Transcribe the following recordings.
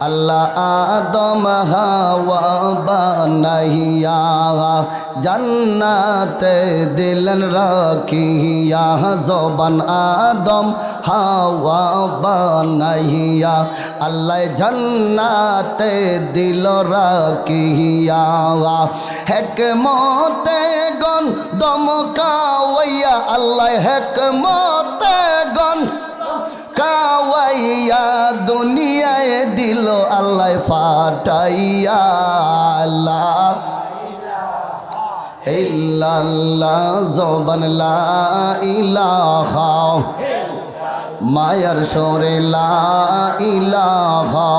আল্লাহ আদম হাওয়া বানাইয়া জান্নাতে দিলেন রাখিয়া জবান আদম হাওয়া বানাইয়া আল্লাহ জান্নাতে দিল রাখিয়া হেকমতে গন দমকাওয়াইয়া আল্লাহ হেকমতে গন কাওয়াইয়া দুনিয়ায় দিল আল্লাহ ফাটাইয়া ইলাহা। মায়ার সরে লা ইলাহা।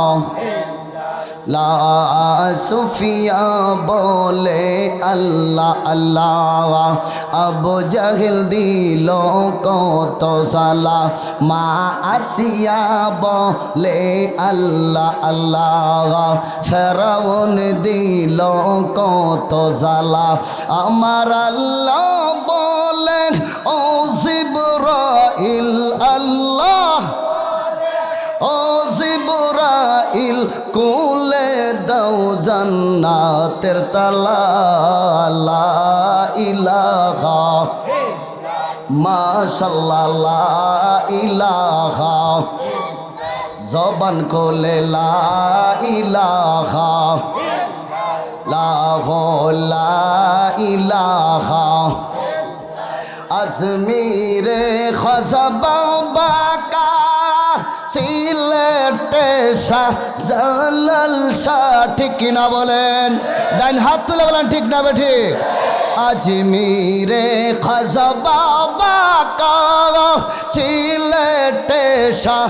সুফিয়া বলে আল্লাহ আল্লাহ। আবু জাহিল দিল কত সালা। মা আসিয়া বলে আল্লাহ আল্লাহ। ফেরাউন দিল কত সালা। আমার আল্লাহ বলেন, ও জান্নাতের তালা ইলাহা। মাশাল্লাহ ইলাহা। জবান কোলে লা ইলাহা। লাহ ইলাহা। আজমিরে খসবা ঠিক কিনা বলেন? হাত তুলে বলেন, ঠিক না বেঠি? আজমিরে সিলেটে শাহ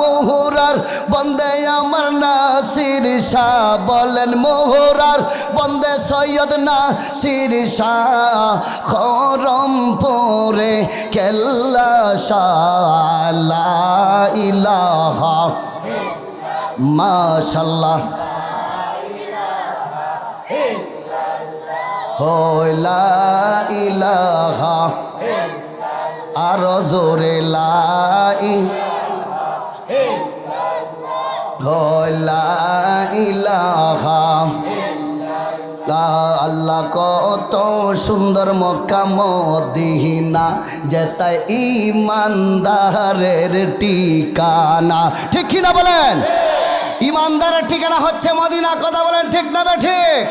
মোহরার বন্দে আমার নাসির শাহ বলেন, মোহরার বন্দে সৈয়দ নাসির শাহ খরম পরে কেল্লা শাহ লা ইলাহা মাশাল্লাহ। হইলা ইলাহা আর জোরে লাই হইলা ইলাহা আল্লাহ কত সুন্দর মক্কা মদিনা যেতায় ইমানদারের ঠিকানা। ঠিক কিনা বলেন? ইমানদারের ঠিকানা হচ্ছে মদিনা, কথা বলেন ঠিক না ঠিক?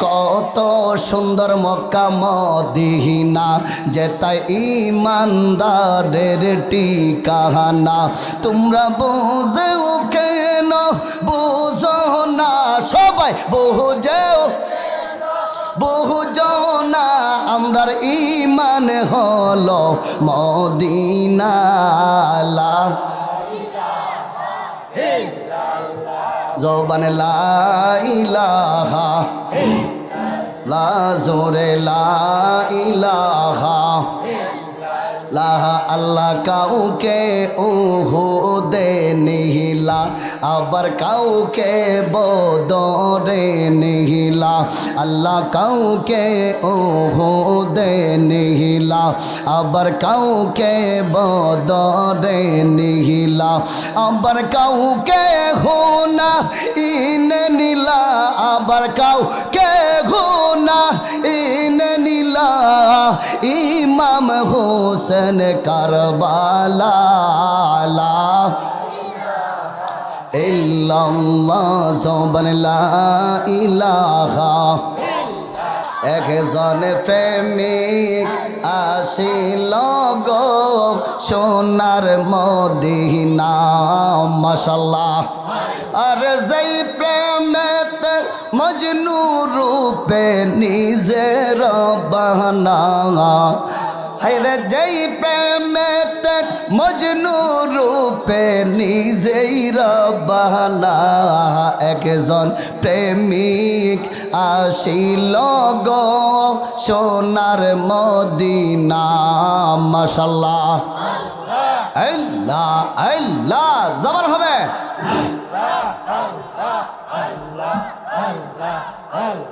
কত সুন্দর মক্কা মদিনা যেতায় ইমানদারের ঠিকানা। তোমরা বুঝেও কেন বুঝো না? সবাই বুঝেও বহু জনা আমরার ইমান হল মদিনালা। জবান লাইলাহা লা জোরে লাইলাহা লাহা আল্লাহ কাউকে উহু দে নিহিলা আবার কাউকে বদরে নিহিলা আল্লাহ কাউকে উহু দে নিহিলা আবার কাউকে বদরে নিহিলা আবার কাউকে হোনা ইনে নিলা আবার কাউকে হোনা ইনে নিলা ইমাম হোসেন কারবালা একজন প্রেমিক আসিল গো সোনার মদিনা, মশাল্লাহ। আর যেই প্রেমেতে মজনু রূপে নিজের বাহানা হাইরে যেই প্রেমেতে মজনু রূপে নিজেই রবানা একজন প্রেমিক আসিল গো সোনার মদিনা মশাল্লাহ আল্লাহ আল্লাহ জবর হবে।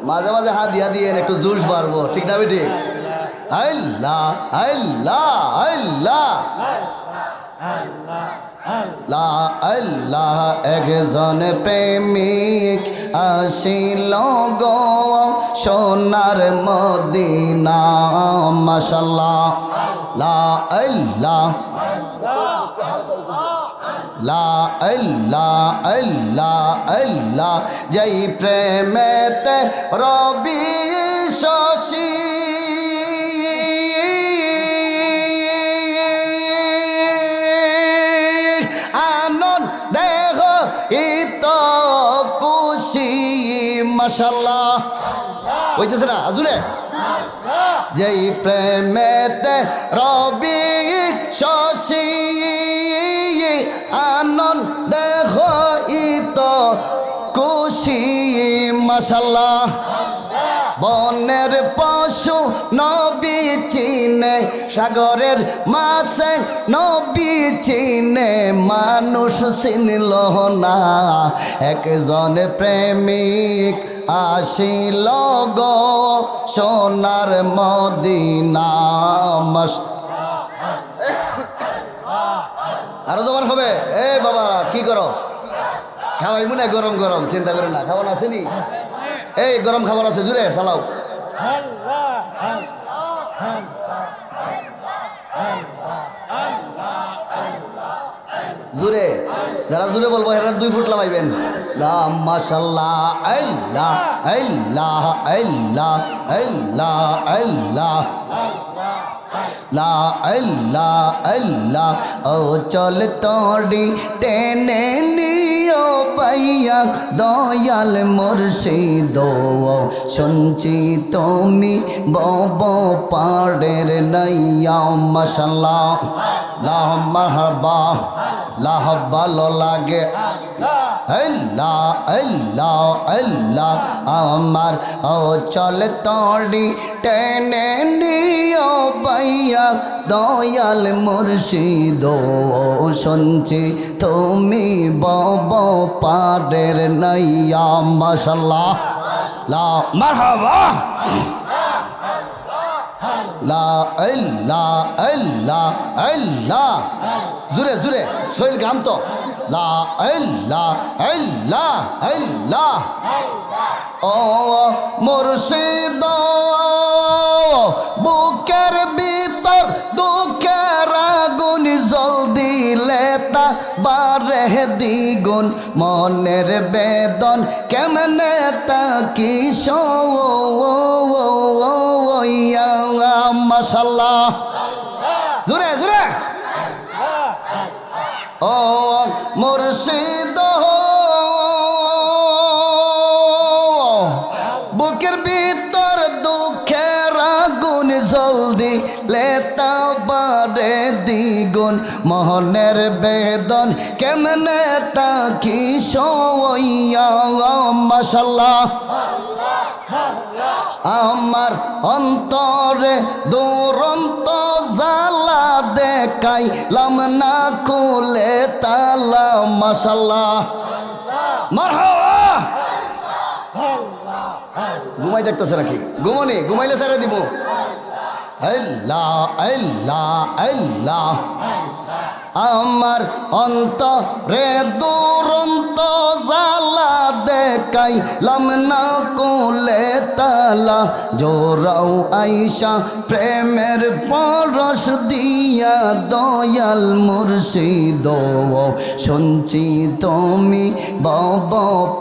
মাঝে মাঝে হাত দিয়া দিয়ে একটু জুস বাড়বো, ঠিক না ঠিক আল্লাহ আল্লাহ আল্লাহ। লা আল্লাহ একজন প্রেমিক আসিল গো সোনার মদিনা মাশাল্লাহ লা আল্লাহ। লা আল্লাহ আল্লাহ আল্লাহ। জয় প্রেমেতে রবি শশী মাশাল্লাহ না আজুরে? যেই প্রেমেতে রবি শশী আনন্দ হইত খুশি মাশাল্লাহ বনের পশু নবী চিনে, সাগরের মাসে নবী চিনে, মানুষ চিনল না। একজন প্রেমিক আসিল গো সোনার মদিনা আরও জবার হবে? এ বাবা, কি করো খাওয়াই মনে গরম গরম, চিন্তা করে না। খাবার আছে নি? এই গরম খাবার আছে, জুড়ে, চালাও। জুড়ে। যারা জুরে বলব এরা দুই ফুট লামাইবেন লা ও চল তোড়ি টেনে নিও পাইয়া দয়াল মুর্শিদ শুনছি তুমি বব পাড়ের নাইয়া মশাল্লাহ লাহ মাহবা লাহ ভালো লাগে, আল্লাহ আল্লাহ আল্লাহ, আমার ও চল তোড়ি টেনে নিও পাইয়া, দয়াল মুর্শিদ শুনছি তুমি বব পাড়ের নাইয়া মশাল্লাহ লা মারহাবা। লা আল্লাহ আল্লাহ আল্লাহ জুরে জুরে শৈল গাম তো লা আল্লাহ আল্লাহ আল্লাহ ও মুর্শিদ, বুকের দ্বিগুণ মনের বেদন কেমনে তা কি মশাল্লাহ। জুরে জুরে। ও মুর্শিদ, বুকের ভিতর দুঃখের আগুন জলদি লেতা বারে দ্বিগুণ, মোহনের বেদন কেমনে তাকি সইয়া মশাল্লাহ আমার অন্তরে দুরন্ত জালা দেখাই লাম না খুলে তালা মশাল্লাহ মারহাবা! ঘুমাই দেখতেছে নাকি? ঘুমনি? ঘুমাইলে সারে দিব। আল্লাহ আল্লাহ আল্লাহ। আমার অন্ত রে দুরন্ত জালা দেখাই লাম না কোলে তালা। জোরাও আইসা প্রেমের পরশ দিয়া দয়াল মুর্শিদ। শুনছি তুমি বব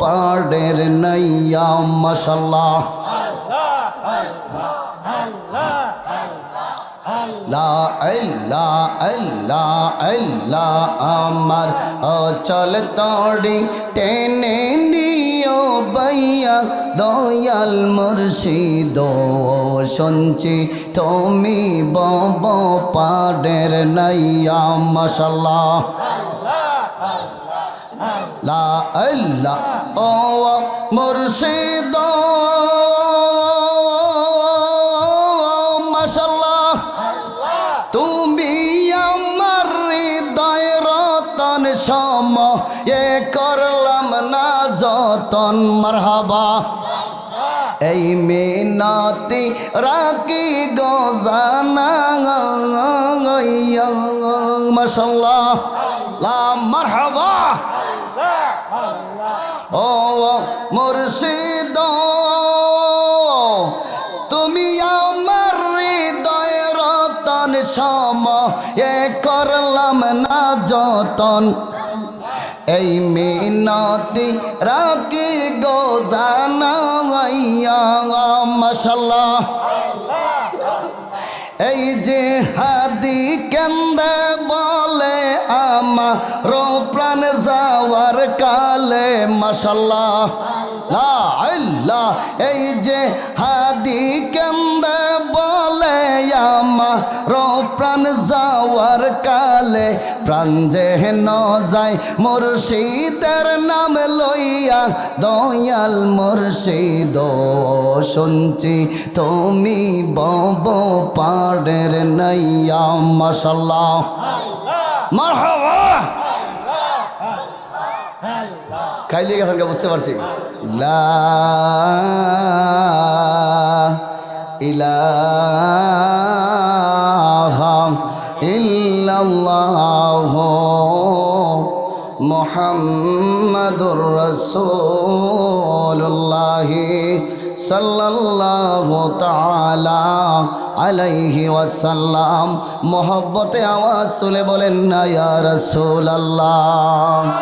পাড়ের নাইয়া, মশাল্লাহ। লা আল্লাহ আল্লাহ আল্লাহ আমার অচল তড়ি টেনে নিও বাইয়া দয়াল মুর্শিদ শুনছি তুমি বব পাড়ের নাইয়া মশাল্লাহ লা আল্লাহ ও মুর্শিদ যতন মারহাবা। এই মিনতি রাখি গজানা ও, মুর্শিদ। তুমি আমার হৃদয় রতন, সম, এ করলাম না যতন। এই মিনতি রাখি গো জানা মশাল্লাহ এই যে হাদি কেন্দে বলে আমার প্রাণ যাওয়ার কালে মশাল্লাহ এই যে হাদি কেন্দে বলে প্রাণ যাওয়ার কালে প্রাণ যে ন যায় মুর্শিদের নাম লইয়া, দয়াল মুর্শিদ, শুনছি তুমি বব পাড়ের নাইয়া, মশাল্লাহ। খাইলে গেছেন বুঝতে পারছি। লা ইলাহা সাল্লাল্লাহু তাআলা আলাইহি ওয়াসাল্লাম মোহব্বতে আওয়াজ তুলে বলেন না ইয়া রাসূলুল্লাহ।